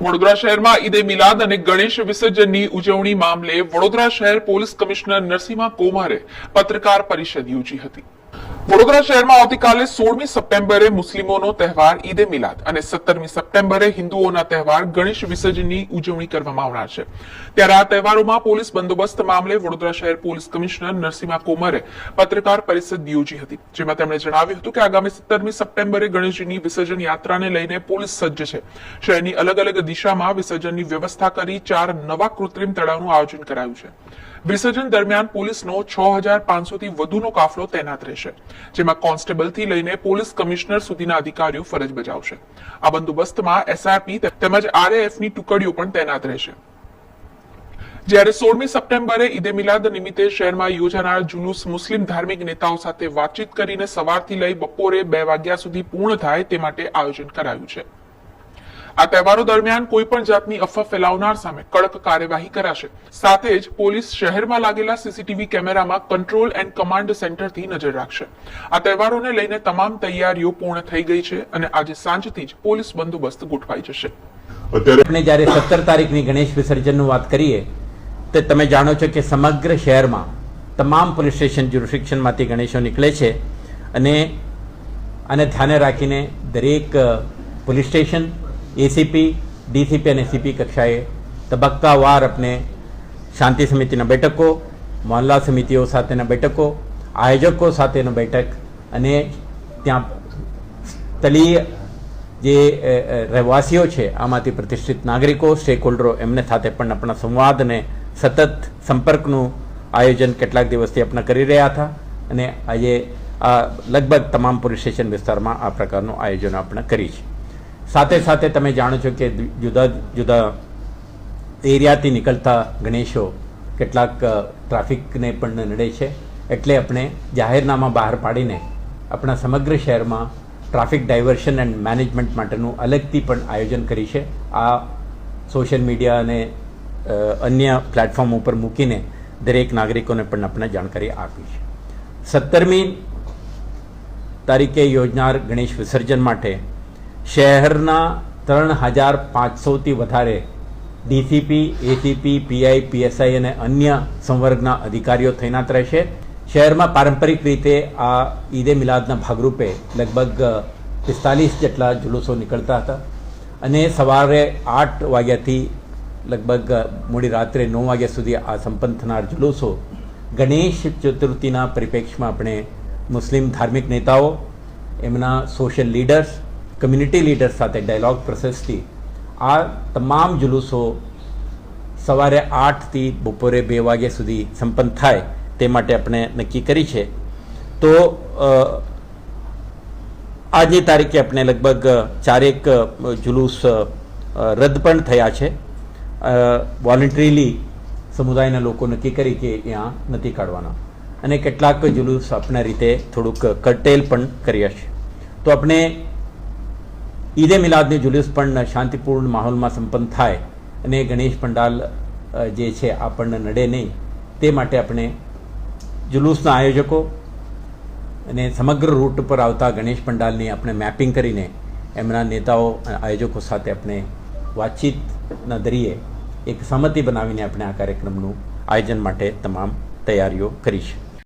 વડોદરા શહેરમાં ઈદે મિલાદ અને ગણેશ વિસર્જનની ઉજવણી મામલે વડોદરા શહેર પોલીસ કમિશનર નરસિંહા કોમારે પત્રકાર પરિષદ યોજી હતી. વડોદરા શહેરમાં આવતીકાલે સોળમી સપ્ટેમ્બરે મુસ્લિમોનો તહેવાર ઈદે મિલાદ અને સત્તરમી સપ્ટેમ્બરે હિન્દુઓના તહેવાર ગણેશ વિસર્જનની ઉજવણી કરવામાં આવનાર છે. ત્યારે આ તહેવારોમાં પોલીસ બંદોબસ્ત મામલે વડોદરા શહેર પોલીસ કમિશનર નરસિંહા કોમરે પત્રકાર પરિષદ યોજી હતી, જેમાં તેમણે જણાવ્યું હતું કે આગામી સત્તરમી સપ્ટેમ્બરે ગણેશજીની વિસર્જન યાત્રાને લઈને પોલીસ સજ્જ છે. શહેરની અલગ અલગ દિશામાં વિસર્જનની વ્યવસ્થા કરી ચાર નવા કૃત્રિમ તળાવનું આયોજન કરાયું છે. વિસર્જન દરમિયાન પોલીસનો છ હજાર પાંચસોથી વધુનો કાફલો તૈનાત રહેશે, જેમાં કોન્સ્ટેબલથી લઈને પોલીસ કમિશનર સુધીના અધિકારીઓ ફરજ બજાવશે. આ બંદોબસ્તમાં એસઆરપી તેમજ આરએએફની ટુકડીઓ પણ તૈનાત રહેશે. જ્યારે સોળમી સપ્ટેમ્બરે ઈદે મિલાદ નિમિત્તે શહેરમાં યોજાનાર જુલુસ મુસ્લિમ ધાર્મિક નેતાઓ સાથે વાતચીત કરીને સવારથી લઈ બપોરે બે વાગ્યા સુધી પૂર્ણ થાય તે માટે આયોજન કરાયું છે. આ તહેવારો દરમિયાન કોઈ પણ જાતની અફવા ફેલાવનાર સામે કડક કાર્યવાહી કરાશે. સાથે જ પોલીસ શહેરમાં લાગેલા સીસીટીવી કેમેરામાં કંટ્રોલ એન્ડ કમાન્ડ સેન્ટરથી નજર રાખશે. આ તહેવારોને લઈને તમામ તૈયારીઓ પૂર્ણ થઈ ગઈ છે અને આજે સાંજથી જ પોલીસ બંદોબસ્ત ગોઠવાઈ જશે. આપણે જ્યારે સત્તર તારીખની ગણેશ વિસર્જનનું વાત કરીએ તો તમે જાણો છો કે સમગ્ર શહેરમાં તમામ પોલીસ સ્ટેશન જ્યુરિસ્ડિક્શનમાંથી ગણેશો નીકળે છે અને આને ધ્યાને રાખીને દરેક પોલીસ સ્ટેશન એસીપી ડીસીપી અને સીપી કક્ષાએ તબક્કાવાર આપણે શાંતિ સમિતિના બેઠકો મહોલ્લા સમિતિઓ સાથેના બેઠકો, આયોજકો સાથેનો બેઠક અને ત્યાં સ્થળીય જે રહેવાસીઓ છે, આમાંથી પ્રતિષ્ઠિત નાગરિકો સ્ટેક હોલ્ડરો એમને સાથે પણ આપણા સંવાદને સતત સંપર્કનું આયોજન કેટલાક દિવસથી આપણે કરી રહ્યા હતા અને આજે લગભગ તમામ પોલીસ સ્ટેશન વિસ્તારમાં આ પ્રકારનું આયોજન આપણે કરી છે. સાથે સાથે તમે જાણો છો કે જુદા જુદા એરિયાથી નીકળતા ગણેશો કેટલાક ટ્રાફિકને પણ નડે છે. એટલે આપણે જાહેરનામા બહાર પાડીને આપણા સમગ્ર શહેરમાં ટ્રાફિક ડાયવર્શન એન્ડ મેનેજમેન્ટ માટેનું અલગથી પણ આયોજન કરી છે. આ સોશિયલ મીડિયા અને અન્ય પ્લેટફોર્મ ઉપર મૂકીને દરેક નાગરિકોને પણ આપણે જાણકારી આપી છે. સત્તરમી તારીખે યોજનાર ગણેશ વિસર્જન માટે શહેરના ત્રણ હજાર પાંચસોથી વધારે ડીસીપી એસીપી પીઆઈ, પીએસઆઈ અને અન્ય સંવર્ગના અધિકારીઓ તૈનાત રહેશે. શહેરમાં પારંપરિક રીતે આ ઈદે મિલાદના ભાગરૂપે લગભગ પિસ્તાલીસ જેટલા જુલુસો નીકળતા હતા. અને સવારે આઠ વાગ્યાથી લગભગ મોડી રાત્રે નવ વાગ્યા સુધી આ સંપન્ન થનાર જુલુસો ગણેશ ચતુર્થીના પરિપ્રેક્ષમાં આપણે મુસ્લિમ ધાર્મિક નેતાઓ, એમના સોશિયલ લીડર્સ કમ્યુનિટી લીડર સાથે ડાયલોગ પ્રોસેસથી આ તમામ જુલુસો સવારે આઠથી બપોરે બે વાગ્યા સુધી સંપન્ન થાય તે માટે આપણે નક્કી કરી છે. તો આજની તારીખે આપણે લગભગ ચારેક જુલુસ રદ પણ થયા છે. વોલન્ટરીલી સમુદાયના લોકો નક્કી કરી કે ત્યાં નથી કાઢવાના. અને કેટલાક જુલુસ આપણા રીતે થોડુંક કટેલ પણ કર્યા છે. તો આપણે ઈદે મિલાદની જુલુસ પણ શાંતિપૂર્ણ માહોલમાં સંપન્ન થાય અને ગણેશ પંડાલ જે છે, આપણને નડે નહીં, તે માટે આપણે જુલુસના આયોજકો અને સમગ્ર રૂટ પર આવતા ગણેશ પંડાલની આપણે મેપિંગ કરીને એમના નેતાઓ આયોજકો સાથે આપણે વાતચીતના દરિયે એક સહમતિ બનાવીને આપણે આ કાર્યક્રમનું આયોજન માટે તમામ તૈયારીઓ કરી